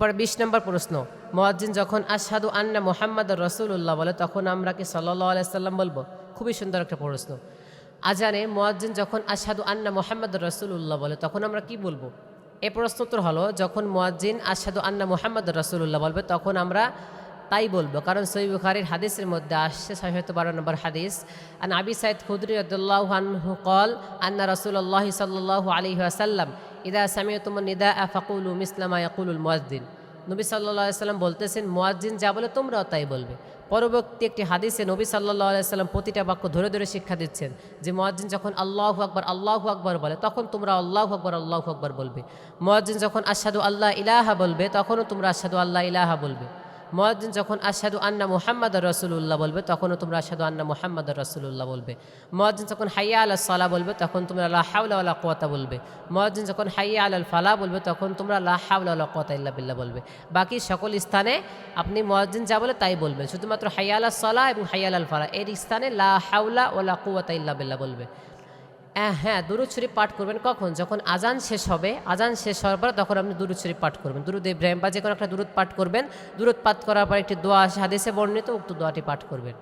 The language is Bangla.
পর বিশ নম্বর প্রশ্ন, মোয়াজ্জিন যখন আশহাদু আন্না মোহাম্মদ রসুল্লাহ বলে, তখন আমরা কি সাল্লাহ আলাইসাল্লাম বলব? খুবই সুন্দর একটা প্রশ্ন। আজানে মোয়াজ্জিন যখন আশহাদু আন্না মোহাম্মদ রসুল্লাহ বলে, তখন আমরা কি বলব? এ প্রশ্ন উত্তর হলো, যখন মোয়াজ্জিন আশহাদু আন্না মোহাম্মদ রসুল্লাহ বলবে, তখন আমরা তাই বলব। কারণ সই বুখারির হাদিসের মধ্যে আসছে ছয়শত বারো নম্বর হাদিস, আন আবি সাইদ খুদরি কল, আন্না রসুল্লাহ সাল্লাহ আলী আসাল্লাম ইদা সামিয়তুম নিদা ফাকুলু মিসলামা ইয়াকুলুল মুয়াজ্জিন। নবী সাল্লাহ সাল্লাম বলতেছেন মুয়াজ্দিন যা বলে তোমরাও তাই বলবে। পরবর্তী একটি হাদিসে নবী সাল্লাহ সাল্লাম প্রতিটা বাক্য ধরে ধরে শিক্ষা দিচ্ছেন যে, মুয়াজ্জিন যখন আল্লাহ আকবর আল্লাহ আকবর বলে, তখন তোমরা আল্লাহ আকবর আল্লাহ আকবর বলবে। মুয়াজ্জিন যখন আসাদু আল্লাহ ইলাহা বলবে, তখনও তোমরা আসাদু আল্লাহ ইলাহা বলবে। মুয়াজ্জিন যখন আশাদু আন্না মুহাম্মদ রসুল্লাহ বলবে, তখনও তোমরা আশাদু আন্না মুহাম্মদ রসুল্লাহ বলবে। মুয়াজ্জিন যখন হাইয়া আল সালা বলবে, তখন তোমরা লা হাওলা ওয়ালা কুওয়াতা বলবে। মুয়াজ্জিন যখন হাইয়া আল ফালা বলবে, তখন তোমরা লা হাওলা ওয়ালা কুওয়াতা ইল্লা বিল্লাহ বলবে। বাকি সকল স্থানে আপনি মুয়াজ্জিন যা বলে তাই বলবেন, শুধুমাত্র হাইয়া আল সালা এবং হাইয়া আল ফালা। এর স্থানে লা হাউলা ওলা কুওয়াতা ইল্লা বিল্লাহ বলবে। হ্যাঁ দুরুদ শরীফ পাঠ করবেন কখন? যখন আজান শেষ হবে, আজান শেষ হওয়ার পর তখন আপনি দুরুদ শরীফ পাঠ করবেন। দুরুদ ইব্রাহিম বা যে কোনো একটা দুরুদ পাঠ করবেন। দুরুদ পাঠ করার পর একটি দোয়া সাদেশে বর্ণিত, উক্ত দোয়াটি পাঠ করবেন।